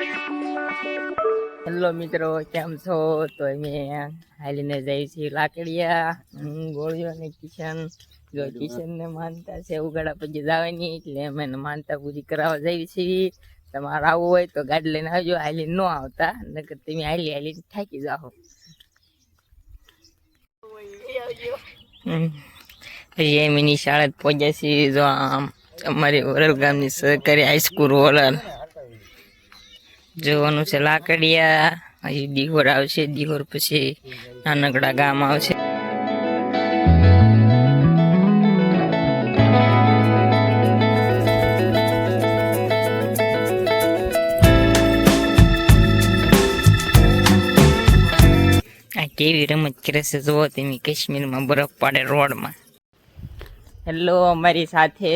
Hello મિત્રો કેમ છો? તો અમે હાલીને જઈએ છીએ લાકડિયા ગોળીઓ અને કિશન. જો કિશનને માનતા છે ઉગાડા પછી જવાની એટલે અમે માનતા પૂરી કરાવવા જઈએ છીએ. તમારે આવવું હોય તો ગાડી લઈને આવજો હાલી ન આવતા નકર તમે હાલી હાલી થાકી જાઓ. હજી એમની શાળા પહોંચ્યા છીએ જો આમ અમારી ઓરલ ગામની સરકારી હાઈસ્કૂલ ઓરલ જોવાનું છે લાકડિયા હજી દિહોર આવશે દિહોર પછી નાનકડા ગામ આવશે કેવી રમત કરે છે જુઓ તમે કાશ્મીરમાં બરફ પાડે રોડમાં હેલો અમારી સાથે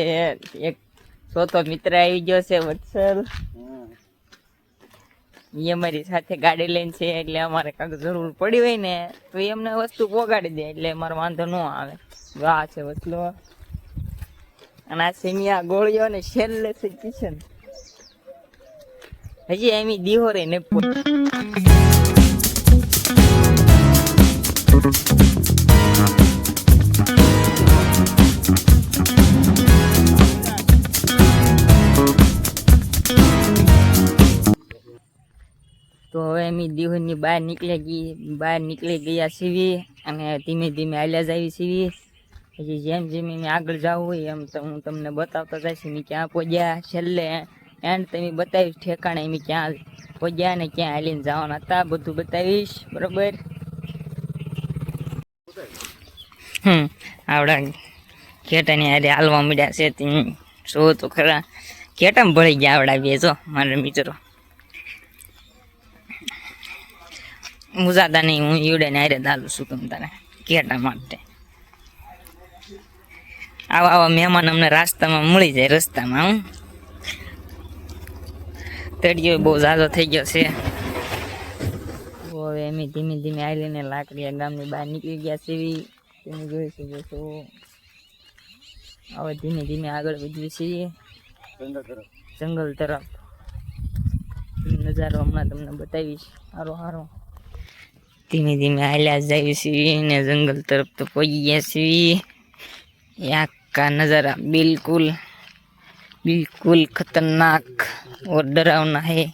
એક ચોથો મિત્ર આવી ગયો છે વત્સલ એ અમારી સાથે ગાડી લઈને છે એટલે અમારે કાંઈક જરૂર પડી હોય ને, તો એ અમને વસ્તુ પોગાડી દે એટલે અમારો વાંધો ન આવે. આ છે વસલો અને આ સેમિયા ગોળીઓ ને છેલ્લે છે કિશન હજી એમી દિહોરે ને અમે દિહોરની બહાર નીકળી ગઈ, બહાર નીકળી ગયા સીવી અને ધીમે ધીમે હાલ્યા જાવી સીવી પછી જેમ જેમ મેં આગળ જવું હોય એમ તો હું તમને બતાવતા જઈશ મેં ક્યાં પહોંચ્યા છેલ્લે એન્ડ તમે બતાવીશ ઠેકાણે મેં ક્યાં પહોંચ્યા ને ક્યાં હાલીને જવાના હતા બધું બતાવીશ. બરોબર? હમ, આવડા ઘેટાની હારે હાલવા મળ્યા છે. જો તો ખરા. ઘેટામાં ભળી ગયા આવડા બે, જો, મારા મિત્રો. મુજાતા નહીં, હું ઈવડે ને હારે દાલું છું તમ તારે કેટા માટે. આવા આવા મહેમાન અમને રાસ્તામાં મળી જાય, રસ્તામાં હું તળિયો બહુ ઝાઝો થઈ ગયો છે. હવે એમ ધીમે ધીમે આવીને લાકડીયા ગામની બહાર નીકળી ગયા સીવી તમે જોઈ શકો છો. હવે ધીમે ધીમે આગળ વધીએ છીએ. જંગલ તરફ. નજારો હમણાં તમને બતાવીશ. સારો સારો ધીમે ધીમે હાલ્યા જાય છીએ ને જંગલ તરફ તો પહોંચી ગયા છીએ આખા નજારા બિલકુલ બિલકુલ ખતરનાક ઓર ડરાવના હે.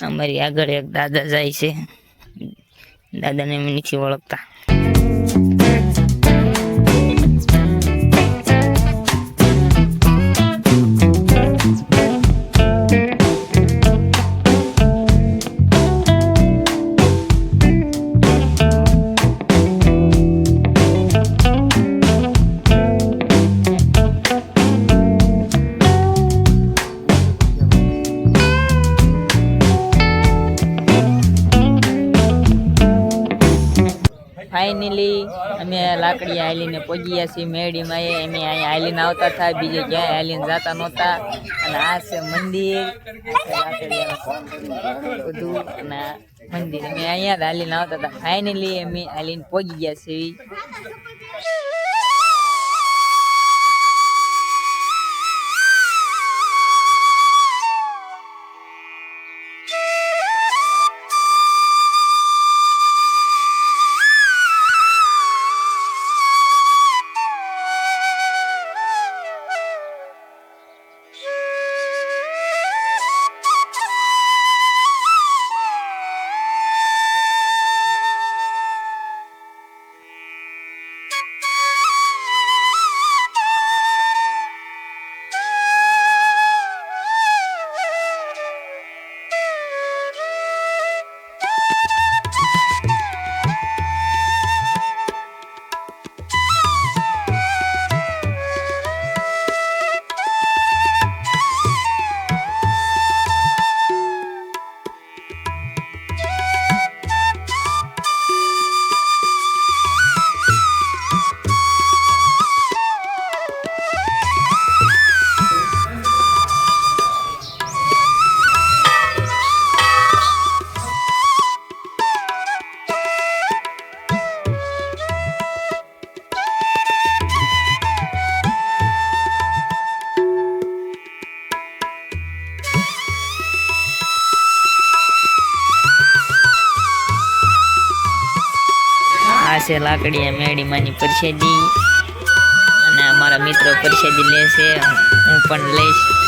અમારી આગળ એક દાદા જાય છે. દાદાને મેં નથી ઓળખતા. ફાઇનલી અમે લાકડી હાલીને પહોંચી છીએ મેળીમાં એ અમે અહીંયા હાલીને આવતા હતા, બીજે ક્યાંય હાલીને જતા નહોતા. અને આ છે મંદિર. બધું, અને મંદિર. અમે અહીંયા હાલીને આવતા હતા. ફાઇનલી અમે હાલીને પહોંચી ગયા છીએ. છે લાકડીએ મેડીમાંની પરસેદી. અને અમારા મિત્રો પરસેદી લેશે. હું પણ લઈશ.